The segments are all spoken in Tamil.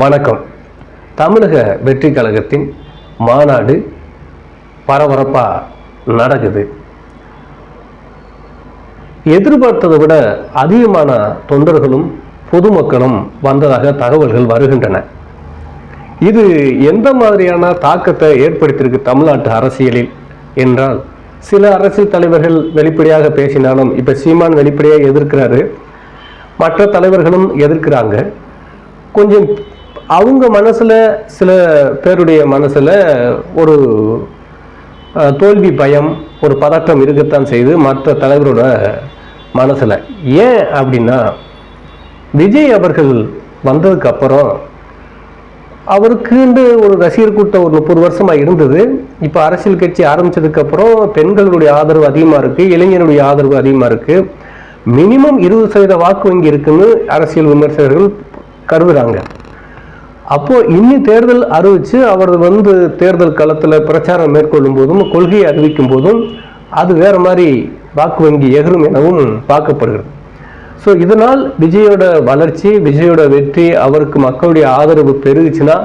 வணக்கம். தமிழக வெற்றி கழகத்தின் மாநாடு பரபரப்பாக நடக்குது. எதிர்பார்த்ததை விட அதிகமான தொண்டர்களும் பொதுமக்களும் வந்ததாக தகவல்கள் வருகின்றன. இது எந்த மாதிரியான தாக்கத்தை ஏற்படுத்தியிருக்கு தமிழ்நாட்டு அரசியலில் என்றால் சில அரசியல் தலைவர்கள் வெளிப்படையாக பேசினாலும் இப்போ சீமான் வெளிப்படையாக எதிர்க்கிறாரு. மற்ற தலைவர்களும் எதிர்க்கிறாங்க. கொஞ்சம் அவங்க மனசில் சில பேருடைய மனசில் ஒரு தோல்வி பயம் ஒரு பதட்டம் இருக்கத்தான் செய்து மற்ற தலைவரோட மனசில். ஏன் அப்படின்னா விஜய் அவர்கள் வந்ததுக்கு அப்புறம் அவருக்குண்டு ஒரு ரசிகர் கூட்டம் ஒரு முப்பது வருஷமாக இருந்தது. இப்போ அரசியல் கட்சி ஆரம்பித்ததுக்கப்புறம் பெண்களுடைய ஆதரவு அதிகமாக இருக்குது இளைஞருடைய ஆதரவு அதிகமாக இருக்குது மினிமம் இருபது சதவீத வாக்கு வங்கி இருக்குன்னு அரசியல் விமர்சகர்கள் கருதுகிறாங்க அப்போ இனி தேர்தல் அறிவிச்சு அவர் வந்து தேர்தல் களத்தில் பிரச்சாரம் மேற்கொள்ளும் போதும் கொள்கையை அறிவிக்கும் போதும் அது வேற மாதிரி வாக்கு வங்கி எகரும் எனவும் பார்க்கப்படுகிறது. ஸோ இதனால் விஜயோட வளர்ச்சி விஜயோட வெற்றி அவருக்கு மக்களுடைய ஆதரவு பெருகுச்சுன்னா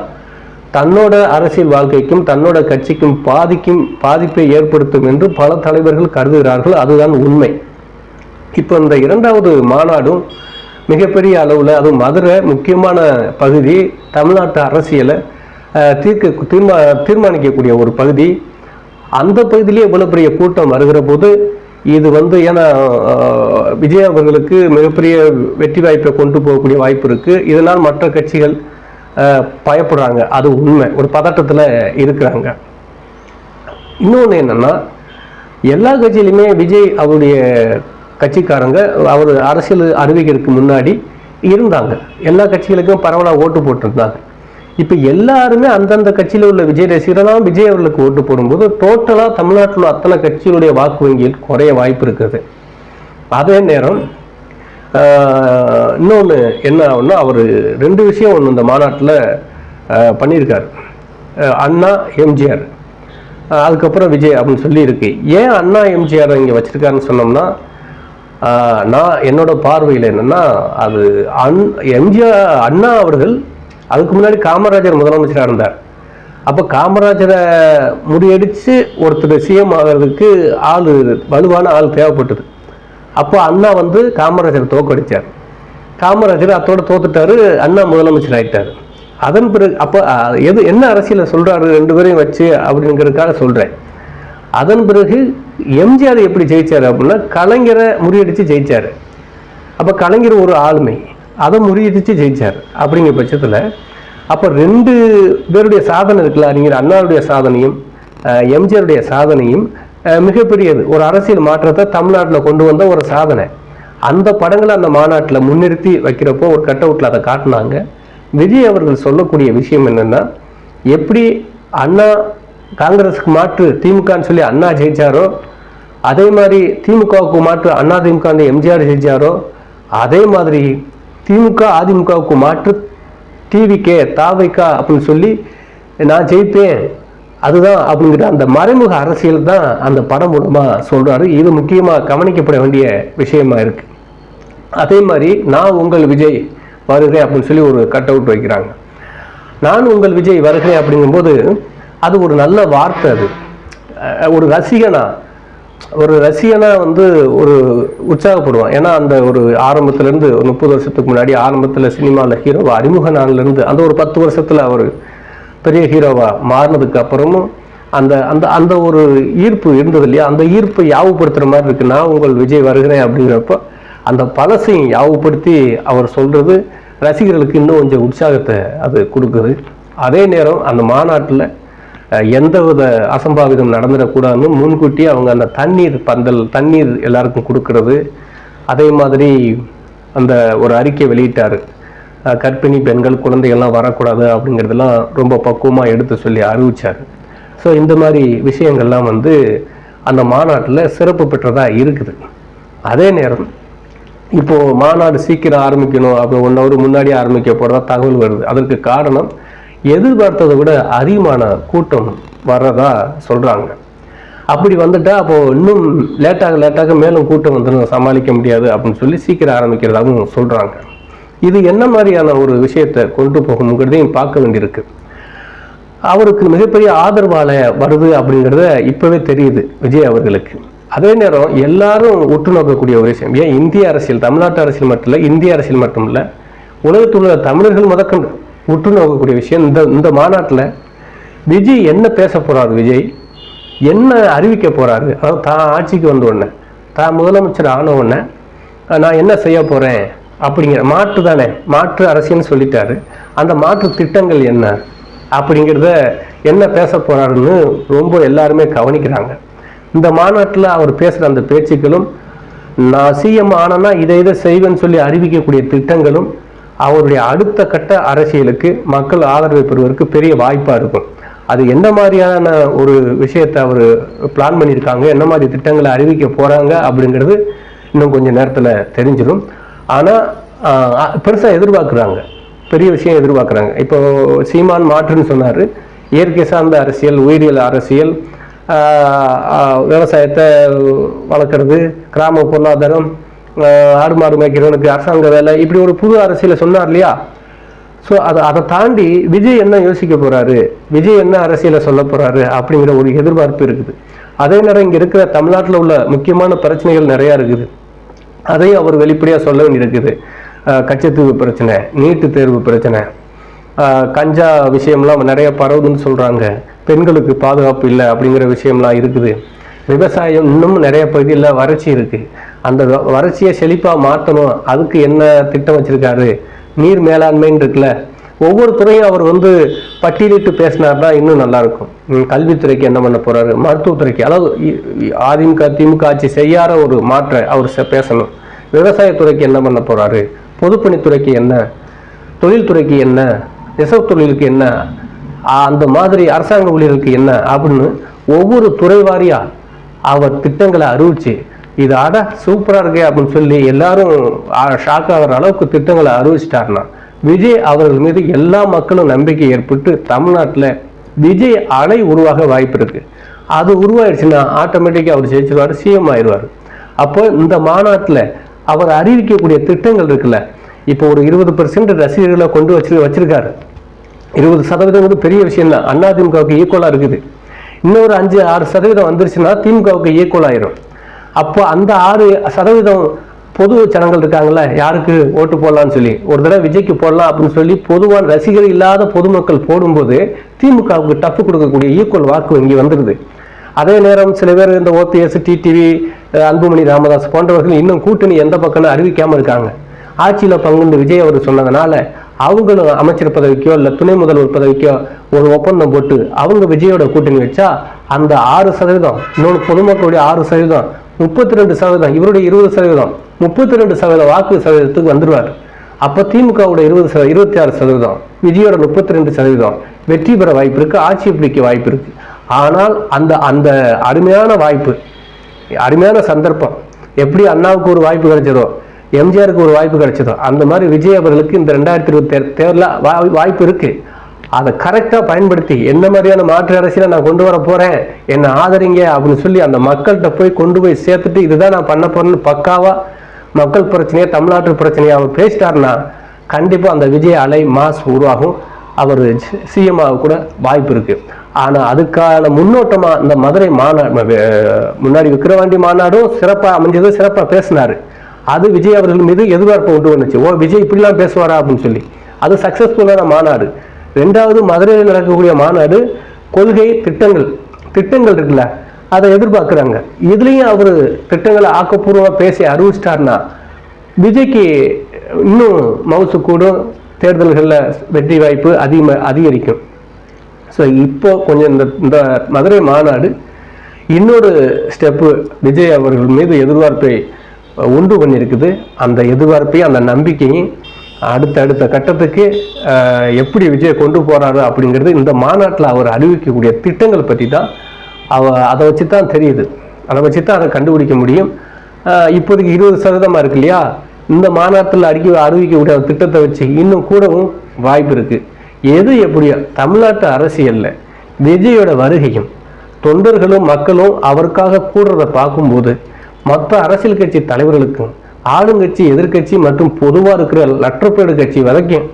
தன்னோட அரசியல் வாழ்க்கைக்கும் தன்னோட கட்சிக்கும் பாதிக்கும் பாதிப்பை ஏற்படுத்தும் என்று பல தலைவர்கள் கருதுகிறார்கள். அதுதான் உண்மை. இப்போ இந்த இரண்டாவது மாநாடும் மிகப்பெரிய அளவில் அதுவும் மதுரை முக்கியமான பகுதி தமிழ்நாட்டு அரசியலை தீர்க்க தீர்மா தீர்மானிக்கக்கூடிய ஒரு பகுதி. அந்த பகுதியிலே இவ்வளோ பெரிய கூட்டம் வருகிற போது இது வந்து ஏன்னா விஜய் அவர்களுக்கு மிகப்பெரிய வெற்றி வாய்ப்பை கொண்டு போகக்கூடிய வாய்ப்பு இருக்கு. இதனால் மற்ற கட்சிகள் அஹ், பயப்படுறாங்க. அது உண்மை. ஒரு பதட்டத்தில் இருக்கிறாங்க. இன்னொன்று என்னன்னா எல்லா கட்சியிலுமே விஜய் அவருடைய கட்சிக்காரங்க அவர் அரசியல் அறிவிக்கிறதுக்கு முன்னாடி இருந்தாங்க. எல்லா கட்சிகளுக்கும் பரவலாக ஓட்டு போட்டிருந்தாங்க. இப்போ எல்லாருமே அந்தந்த கட்சியில் உள்ள விஜய் ரசிகரெல்லாம் விஜய் அவர்களுக்கு ஓட்டு போடும்போது டோட்டலாக தமிழ்நாட்டில் உள்ள அத்தனை கட்சிகளுடைய வாக்கு வங்கியில் குறைய வாய்ப்பு இருக்குது. அதே நேரம் இன்னொன்று என்ன ஆகும்னா அவர் ரெண்டு விஷயம் ஒன்று இந்த மாநாட்டில் பண்ணியிருக்காரு. அண்ணா எம்ஜிஆர். அதுக்கப்புறம் விஜய் அப்படின்னு சொல்லி இருக்கு. ஏன் அண்ணா எம்ஜிஆர் இங்கே வச்சுருக்காருன்னு சொன்னோம்னா நான் என்னோட பார்வையில் என்னன்னா அது அன் எம்ஜிஆர் அண்ணா அவர்கள் அதுக்கு முன்னாடி காமராஜர் முதலமைச்சராக இருந்தார். அப்போ காமராஜரை முடியடித்து ஒருத்தர் சிஎம் ஆகிறதுக்கு ஆள் வலுவான ஆள் தேவைப்பட்டது. அப்போ அண்ணா வந்து காமராஜரை தோக்கடித்தார் காமராஜர் அத்தோட தோத்துட்டாரு அண்ணா முதலமைச்சர் ஆகிட்டார் அதன் பிறகு அப்போ எது என்ன அரசியலை சொல்கிறாரு ரெண்டு பேரையும் வச்சு அப்படிங்கிறதுக்காக சொல்கிறேன் அதன் பிறகு எம்ஜிஆர் எப்படி ஜெயித்தார் அப்படின்னா கலைஞரை முறியடிச்சு ஜெயித்தார் அப்போ கலைஞர் ஒரு ஆளுமை. அதை முறியடிச்சு ஜெயித்தார் அப்படிங்கிற பட்சத்தில் அப்போ ரெண்டு பேருடைய சாதனை இருக்குல்ல அறிஞர் அண்ணாவுடைய சாதனையும் எம்ஜிஆருடைய சாதனையும் மிகப்பெரியது. ஒரு அரசியல் மாற்றத்தை தமிழ்நாட்டில் கொண்டு வந்த ஒரு சாதனை. அந்த படங்களை அந்த மாநாட்டில் முன்னிறுத்தி வைக்கிறப்போ ஒரு கட் அவுட்டில் அதை காட்டினாங்க. விஜய் அவர்கள் சொல்லக்கூடிய விஷயம் என்னன்னா எப்படி அண்ணா காங்கிரஸுக்கு மாற்று திமுகன்னு சொல்லி அண்ணா ஜெயிச்சாரோ அதே மாதிரி திமுகவுக்கு மாற்று அண்ணா திமுக எம்ஜிஆர் ஜெயிச்சாரோ அதே மாதிரி திமுக அதிமுகவுக்கு மாற்று டிவிகே தாவைக்கா அப்படின்னு சொல்லி நான் ஜெயிப்பேன். அதுதான் அப்படிங்கிற அந்த மறைமுக அரசியல் தான் அந்த படம் மூலமாக சொல்கிறாரு இது முக்கியமாக கவனிக்கப்பட வேண்டிய விஷயமா இருக்கு. அதே மாதிரி நான் உங்கள் விஜய் வருகிறேன் அப்படின்னு சொல்லி ஒரு கட் அவுட் வைக்கிறாங்க. நான் உங்கள் விஜய் வருகிறேன் அப்படிங்கும்போது அது ஒரு நல்ல வார்த்தை அது. ஒரு ரசிகனா ஒரு ரசிகனா வந்து ஒரு உற்சாகப்படுவான். ஏன்னா அந்த ஒரு ஆரம்பத்துலேருந்து ஒரு முப்பது வருஷத்துக்கு முன்னாடி ஆரம்பத்தில் சினிமாவில் ஹீரோவா அறிமுக நாள்லேருந்து அந்த ஒரு பத்து வருஷத்தில் அவர் பெரிய ஹீரோவா மாறினதுக்கு அப்புறமும் அந்த அந்த அந்த ஒரு ஈர்ப்பு இருந்தது இல்லையா? அந்த ஈர்ப்பை யாவுப்படுத்துற மாதிரி இருக்கு. நான் உங்கள் விஜய் வருகிறேன் அப்படிங்கிறப்போ அந்த பழசையும் யாவுப்படுத்தி அவர் சொல்றது ரசிகர்களுக்கு இன்னும் கொஞ்சம் உற்சாகத்தை அது கொடுக்குது. அதே நேரம் அந்த மாநாட்டில் எந்தவித அசம்பாவிதம் நடந்துடக்கூடாதுன்னு முன்கூட்டி அவங்க அந்த தண்ணீர் பந்தல் தண்ணீர் எல்லாருக்கும் கொடுக்கறது. அதே மாதிரி அந்த ஒரு அறிக்கை வெளியிட்டார். கர்ப்பிணி பெண்கள் குழந்தைகள்லாம் வரக்கூடாது அப்படிங்கிறதெல்லாம் ரொம்ப பக்குவமாக எடுத்து சொல்லி அறிவிச்சார். ஸோ இந்த மாதிரி விஷயங்கள்லாம் வந்து அந்த மாநாட்டில் சிறப்பு பெற்றதாக இருக்குது. அதே நேரம் இப்போ மாநாடு சீக்கிரம் ஆரம்பிக்கணும் அப்படி ஒன் ஹவர் முன்னாடி ஆரம்பிக்க போகிறதா தகவல் வருது. அதற்கு காரணம் எதிர்பார்த்ததை விட அதிகமான கூட்டம் வர்றதா சொல்றாங்க. அப்படி வந்துட்டா அப்போ இன்னும் லேட்டாக லேட்டாக மேலும் கூட்டம் வந்து சமாளிக்க முடியாது அப்படின்னு சொல்லி சீக்கிரம் ஆரம்பிக்கிறதாகவும் சொல்றாங்க. இது என்ன மாதிரியான ஒரு விஷயத்தை கொண்டு போகணுங்கிறதையும் பார்க்க வேண்டியிருக்கு. அவருக்கு மிகப்பெரிய ஆதரவால வருது அப்படிங்கிறத இப்பவே தெரியுது விஜய் அவர்களுக்கு. அதே நேரம் எல்லாரும் உற்று நோக்கக்கூடிய ஒரு விஷயம். ஏன் இந்திய அரசியல் தமிழ்நாட்டு அரசியல் மட்டும் இல்லை இந்திய அரசியல் மட்டும் இல்லை உலகத்தில் உள்ள தமிழர்கள் முதற்கொண்டு உற்று நோக்கக்கூடிய விஷயம். இந்த இந்த மாநாட்டில் விஜய் என்ன பேச போகிறாரு விஜய்? என்ன அறிவிக்க போகிறாரு அதாவது தான் ஆட்சிக்கு வந்த உடனே தான் முதலமைச்சர் ஆன உடனே நான் என்ன செய்ய போகிறேன் அப்படிங்கிற மாற்று தானே மாற்று அரசியல்னு சொல்லிட்டாரு. அந்த மாற்று திட்டங்கள் என்ன? அப்படிங்கிறத என்ன பேச போகிறாருன்னு ரொம்ப எல்லாருமே கவனிக்கிறாங்க. இந்த மாநாட்டில் அவர் பேசுகிற அந்த பேச்சுக்களும் நான் சிஎம் ஆனேன்னா இதை இதை செய்வேன்னு சொல்லி அறிவிக்கக்கூடிய திட்டங்களும் அவருடைய அடுத்த கட்ட அரசியலுக்கு மக்கள் ஆதரவை பெறுவதற்கு பெரிய வாய்ப்பாக இருக்கும். அது எந்த மாதிரியான ஒரு விஷயத்தை அவர் பிளான் பண்ணியிருக்காங்க என்ன மாதிரி திட்டங்களை அறிவிக்க போகிறாங்க அப்படிங்கிறது இன்னும் கொஞ்சம் நேரத்தில் தெரிஞ்சிடும். ஆனால் பெருசாக எதிர்பார்க்குறாங்க. பெரிய விஷயம் எதிர்பார்க்குறாங்க. இப்போ சீமான் மாற்றுன்னு சொன்னார். இயற்கை சார்ந்த அரசியல் உயிரியல் அரசியல் விவசாயத்தை வளர்க்குறது கிராம பொருளாதாரம் ஆடு மாடு மேய்க்கிறவனுக்கு அரசாங்க வேலை. இப்படி ஒரு புது அரசியலை சொன்னார் இல்லையா? ஸோ அதை அதை தாண்டி விஜய் என்ன யோசிக்க போறாரு? விஜய் என்ன அரசியலை சொல்ல போறாரு? அப்படிங்கிற ஒரு எதிர்பார்ப்பு இருக்குது. அதே நேரம் இங்கே இருக்கிற தமிழ்நாட்டில் உள்ள முக்கியமான பிரச்சனைகள் நிறையா இருக்குது. அதையும் அவர் வெளிப்படையாக சொல்ல வேண்டியிருக்குது. கச்சத்தீவு பிரச்சனை நீட்டு தேர்வு பிரச்சனை கஞ்சா விஷயம்லாம் நிறைய பரவுதுன்னு சொல்றாங்க. பெண்களுக்கு பாதுகாப்பு இல்லை அப்படிங்கிற விஷயம்லாம் இருக்குது. விவசாயம் இன்னும் நிறைய பகுதியில் வறட்சி இருக்குது அந்த வ- வறட்சியை செழிப்பாக மாற்றணும் அதுக்கு என்ன திட்டம் வச்சிருக்காரு? நீர் மேலாண்மைன்னு இருக்குல்ல. ஒவ்வொரு துறையும் அவர் வந்து பட்டியலிட்டு பேசினார்னா இன்னும் நல்லாயிருக்கும். கல்வித்துறைக்கு என்ன பண்ண போகிறாரு மருத்துவத்துறைக்கு. அதாவது அதிமுக திமுக ஆட்சி செய்யாத ஒரு மாற்றை அவர் பேசணும். விவசாயத்துறைக்கு என்ன பண்ண போகிறாரு பொதுப்பணித்துறைக்கு என்ன? தொழில்துறைக்கு என்ன? நெசவு தொழிலுக்கு என்ன? அந்த மாதிரி அரசாங்க ஊழியர்களுக்கு என்ன? அப்படின்னு ஒவ்வொரு துறை வாரியாக அவர் திட்டங்களை அறிவிச்சு இது ஆட சூப்பராக இருக்கே அப்படின்னு சொல்லி எல்லாரும் ஷாக் ஆகிற அளவுக்கு திட்டங்களை அறிவிச்சிட்டாருன்னா விஜய் அவர்கள் மீது எல்லா மக்களும் நம்பிக்கை ஏற்பட்டு தமிழ்நாட்டில் விஜய் அலை உருவாக வாய்ப்பு இருக்கு. அது உருவாயிடுச்சுன்னா ஆட்டோமேட்டிக்காக அவர் ஜெயிச்சிருவார் சிஎம் ஆயிடுவார். அப்போ இந்த மாநாட்டில் அவர் அறிவிக்கக்கூடிய திட்டங்கள் இருக்குல்ல இப்போ ஒரு இருபது பெர்சன்ட் ரசிகர்களை கொண்டு வச்சு வச்சிருக்காரு. இருபது சதவீதம் வந்து பெரிய விஷயம் தான் அதிமுகவுக்கு ஈக்குவலாக இருக்குது. இன்னொரு அஞ்சு ஆறு சதவீதம் வந்துருச்சுன்னா திமுகவுக்கு ஈக்குவல் ஆயிரும். அப்போ அந்த ஆறு சதவீதம் பொது ஜனங்கள் இருக்காங்கல்ல யாருக்கு ஓட்டு போடலாம்னு சொல்லி. ஒரு தடவை விஜய்க்கு போடலாம் அப்படின்னு சொல்லி பொதுவான ரசிகர் இல்லாத பொதுமக்கள் போடும்போது திமுகவுக்கு டப்பு கொடுக்கக்கூடிய ஈக்குவல் வாக்கு இங்கே வந்துடுது அதே நேரம் சில பேர் இந்த ஓபிஎஸ் டிடிவி அன்புமணி ராமதாஸ் போன்றவர்கள் இன்னும் கூட்டணி எந்த பக்கம்னு அறிவிக்காமல் இருக்காங்க. ஆட்சியில் பங்குண்டு விஜய் அவர் சொன்னதுனால அவங்களும் அமைச்சர் பதவிக்கோ இல்லை துணை முதல்வர் பதவிக்கோ ஒரு ஒப்பந்தம் போட்டு அவங்க விஜயோட கூட்டணி வச்சா அந்த ஆறு சதவீதம் இன்னொன்று பொதுமக்களுடைய ஆறு சதவீதம் முப்பத்தி ரெண்டு சதவீதம் இவருடைய இருபது சதவீதம் முப்பத்தி ரெண்டு சதவீதம் வாக்கு சதவீதத்துக்கு வந்துடுவார். அப்போ திமுகவோட இருபது சத இருபத்தி ஆறு சதவீதம் விஜயோட முப்பத்தி ரெண்டு சதவீதம் வெற்றி பெற வாய்ப்பு இருக்கு ஆட்சி பிடிக்க வாய்ப்பு இருக்கு. ஆனால் அந்த அந்த அருமையான வாய்ப்பு அருமையான சந்தர்ப்பம் எப்படி அண்ணாவுக்கு ஒரு வாய்ப்பு கிடைச்சதோ எம்ஜிஆருக்கு ஒரு வாய்ப்பு கிடைச்சதோ அந்த மாதிரி விஜய் அவர்களுக்கு இந்த ரெண்டாயிரத்தி இருபத்தி தேர்தலில் வாய்ப்பு இருக்குது அதை கரெக்டாக பயன்படுத்தி என்ன மாதிரியான மாற்று அரசியலை நான் கொண்டு வர போகிறேன் என்னை ஆதரிங்க அப்படின்னு சொல்லி அந்த மக்கள்கிட்ட போய் கொண்டு போய் சேர்த்துட்டு இதுதான் நான் பண்ண போறேன்னு பக்காவாக மக்கள் பிரச்சனையை தமிழ்நாட்டு பிரச்சனையை அவர் பேசிட்டாருன்னா கண்டிப்பாக அந்த விஜய் அலை மாஸ் உருவாகும். அவர் சிஎம் கூட வாய்ப்பு இருக்குது ஆனால் அதுக்கான முன்னோட்டமாக இந்த மதுரை மாநாடு முன்னாடி விக்கிரவாண்டி மாநாடும் சிறப்பாக அமைஞ்சது சிறப்பாக பேசினாரு. அது விஜய் அவர்கள் மீது எதிர்பார்ப்பு உண்டு வந்துச்சு. ஓ விஜய் இப்படிலாம் பேசுவாரா அப்படின்னு சொல்லி. அது சக்ஸஸ்ஃபுல்லான மாநாடு. ரெண்டாவது மதுரையில் நடக்கக்கூடிய மாநாடு கொள்கை திட்டங்கள் திட்டங்கள் இருக்குல்ல அதை எதிர்பார்க்குறாங்க. இதுலேயும் அவர் திட்டங்களை ஆக்கப்பூர்வமாக பேசி அறிவிச்சிட்டார்னா விஜய்க்கு இன்னும் மவுசு கூடும் தேர்தல்களில் வெற்றி வாய்ப்பு அதிகமாக அதிகரிக்கும். ஸோ இப்போ கொஞ்சம் இந்த இந்த மதுரை மாநாடு இன்னொரு ஸ்டெப்பு விஜய் அவர்கள் மீது எதிர்பார்ப்பை உண்டு பண்ணியிருக்குது. அந்த எதிர்பார்ப்பையும் அந்த நம்பிக்கையும் அடுத்த அடுத்த கட்டத்துக்கு எப்படி விஜய் கொண்டு போகிறாரு அப்படிங்கிறது இந்த மாநாட்டில் அவர் அறிவிக்கக்கூடிய திட்டங்கள் பற்றி தான் அவ அதை வச்சு தான் தெரியுது. அதை வச்சு தான் அதை கண்டுபிடிக்க முடியும். இப்போதைக்கு இருபது சதவீதமாக இருக்கு இல்லையா? இந்த மாநாட்டில் அறிக்க அறிவிக்கக்கூடிய அந்த திட்டத்தை வச்சு இன்னும் கூடவும் வாய்ப்பு இருக்குது எது எப்படியோ தமிழ்நாட்டு அரசியலில் விஜயோட வருகையும் தொண்டர்களும் மக்களும் அவருக்காக கூடுறதை பார்க்கும்போது மற்ற அரசியல் கட்சி தலைவர்களுக்கும் ஆளுங்கட்சி எதிர்க்கட்சி மற்றும் பொதுவாக இருக்கிற லற்றப்பேடு கட்சி வரைக்கும்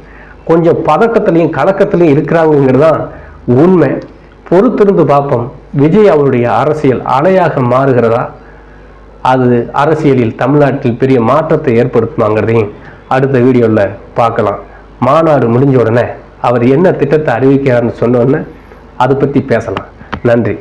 கொஞ்சம் பதக்கத்துலையும் கலக்கத்துலையும் இருக்கிறாங்கிறது தான் உண்மை. பொறுத்திருந்து பார்ப்போம். விஜய் அவருடைய அரசியல் அலையாக மாறுகிறதா? அது அரசியலில் தமிழ்நாட்டில் பெரிய மாற்றத்தை ஏற்படுத்துமாங்கிறதையும் அடுத்த வீடியோவில் பார்க்கலாம். மாநாடு முடிஞ்ச உடனே அவர் என்ன திட்டத்தை அறிவிக்கிறார்னு சொன்ன உடனே அதை பற்றி பேசலாம். நன்றி.